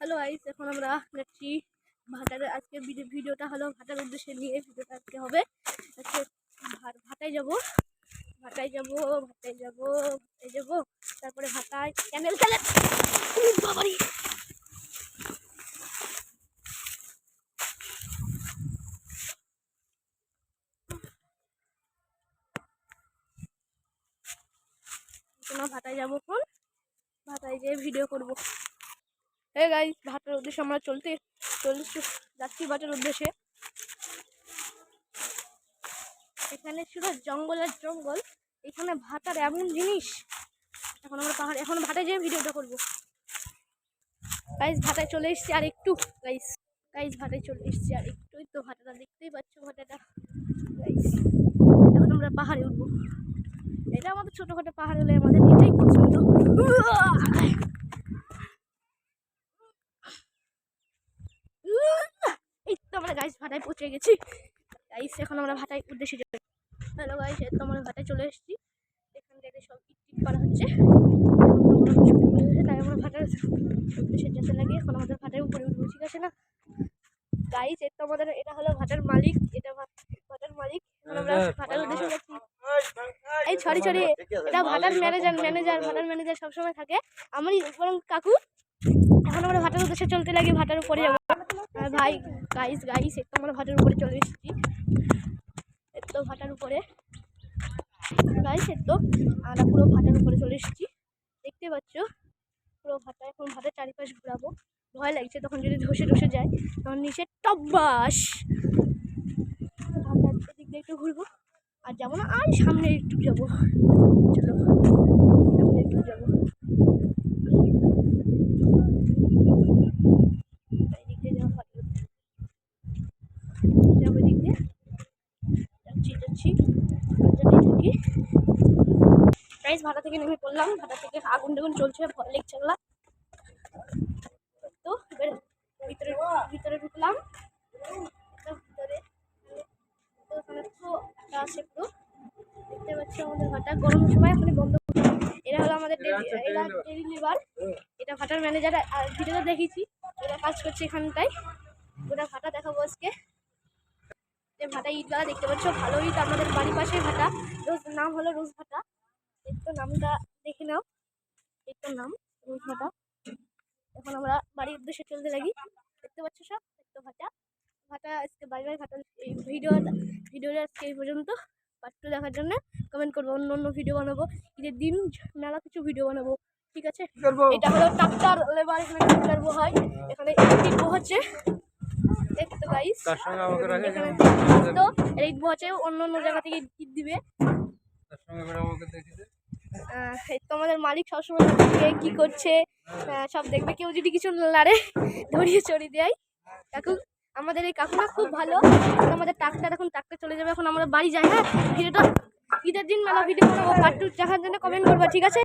Hello guys এখন আমরা যাচ্ছি ভাটার আজকে ভিডিও ভিডিওটা হলো ভাটার উদ্দেশ্যে নিয়ে ভিডিওটা আজকে হবে। আজকে ভাটায় যাব ভাটায় যাব ভাটায় যাব ভাটায় যাব। তারপরে ভাটায় ক্যানেল চালে বাবারি! ভাটায় যাব ভাটায় যেয়ে ভিডিও করব। হে গাইস ভাটার উদ্দেশ্যে আমরা চলতে চলতে যাচ্ছি ভাটার উদ্দেশ্যে। এখানে ছিল জঙ্গলের জঙ্গল। এখানে ভাটার এমন জিনিস। এখন আমরা পাহাড়, এখন ভাটায় যেয়ে ভিডিওটা করব। গাইস ভাটায় চলে এসেছি আর একটু। গাইস গাইস ভাটায় চলে এসেছি আর একটুই তো ভাটাটা দেখতেই পাচ্ছ ভাটাটা গাইস এখন আমরা পাহাড়ে উঠবো। এটা আমাদের ছোটোখাটো পাহাড় হলে আমাদের এটাই পছন্দ এই তো আমরা গাইস ভাটায় পৌঁছে গেছি। গাইস এখন আমরা ভাটায় উদ্দেশ্যে যাই হ্যালো গাইস এই তো আমরা ভাটায় চলে এসেছি। এখান থেকে সব ইট করা হচ্ছে। তাই আমরা ভাটার উদ্দেশ্যে যেতে লাগে। এখন আমাদের ভাটায় উপরে উঠবো ঠিক আছে না? গাইস এই তো আমাদের এটা হলো ভাটার মালিক। এটা ভাটার মালিক। আমরা ভাটার উদ্দেশ্যে যাচ্ছি এই ছড়ি ছড়ি এটা ভাটার ম্যানেজার ম্যানেজার ভাটার ম্যানেজার সবসময় থাকে। আমারই বরং কাকু। এখন আমরা ভাটার উদ্দেশ্যে চলতে লাগি ভাটার উপরে যাব। ভাই গাইস গাইস একটু আমরা ভাটার উপরে চলে এসেছি। একটু ভাটার উপরে। গাইস একটু আমরা পুরো ভাটার উপরে চলে এসেছি। দেখতে পাচ্ছ? পুরো ভাটা, এখন ভাটার চারিপাশ ঘোরাবো। ভয় লাগছে তখন যদি ধসে ধসে যায়, তখন নিচে টব্বাস ভাটার এদিক দিয়ে একটু ঘুরবো। আর যাব না, আর সামনে একটু যাব। চলো সামনে একটু যাব এদিক দিয়ে যাব ভালো যাব যাচ্ছি যাচ্ছি। যেতেই থাকি প্রাইস ভাড়া থেকে নেমে পড়লাম। ভাড়া থেকে আগুন টাগুন চলছে ভয় লেগছে তো এবার ভিতরে ভিতরে ঢুকলাম। ভিতরে তো ওখানে তো একটা আছে পুরো। দেখতে পাচ্ছি আমাদের ভাটা। গরমের সময় এখনই বন্ধ। এরা হলো আমাদের ডেলি এরা ডেলি লিভার এটা ভাটার ম্যানেজার আর ভিডিওতে দেখেছি। এরা কাজ করছে এখানটায়। ওটা ভাটা দেখাবো আজকে। ভাটা ইটগালা দেখতে পাচ্ছ ভালো ইট আমাদের বাড়ির পাশে ভাটা। রোজ নাম হলো রোজ ভাটা। একটু নামটা দেখে নাও। একটু নাম রোজ ভাটা। এখন আমরা বাড়ির উদ্দেশ্যে চলতে লাগি। দেখতে পাচ্ছ সব? একটু ভাটা। ভাটা আজকে বাড়ি বাড়ি ভাটা এই ভিডিও ভিডিওটা আজকে এই পর্যন্ত। পার্ট টু দেখার জন্য কমেন্ট করব অন্য অন্য ভিডিও বানাবো। ঈদের দিন মেলা কিছু ভিডিও বানাবো। ঠিক আছে? এটা হলো ট্রাক্টর লেবার এখানে ট্রাক্টর বহায়। এখানে দেখতো গাইস তার সঙ্গে আমাকে রাখে তো অন্য অন্য জায়গা থেকে ইট দিবে। তার সঙ্গে এবার আমাকে দেখে দে। আহ, এই তো আমাদের মালিক সবসময় দেখে কি করছে সব দেখবে। কেউ যদি কিছু লাড়ে ধরিয়ে চড়িয়ে দেয়। কাকু আমাদের এই কাকু না খুব ভালো। আমাদের ট্রাক্টর এখন ট্রাক্টর চলে যাবে। এখন আমরা বাড়ি যাই হ্যাঁ? ভিডিওটা ঈদের দিন মেলা ভিডিও বানাবো পার্ট টু দেখার জন্য কমেন্ট করব ঠিক আছে?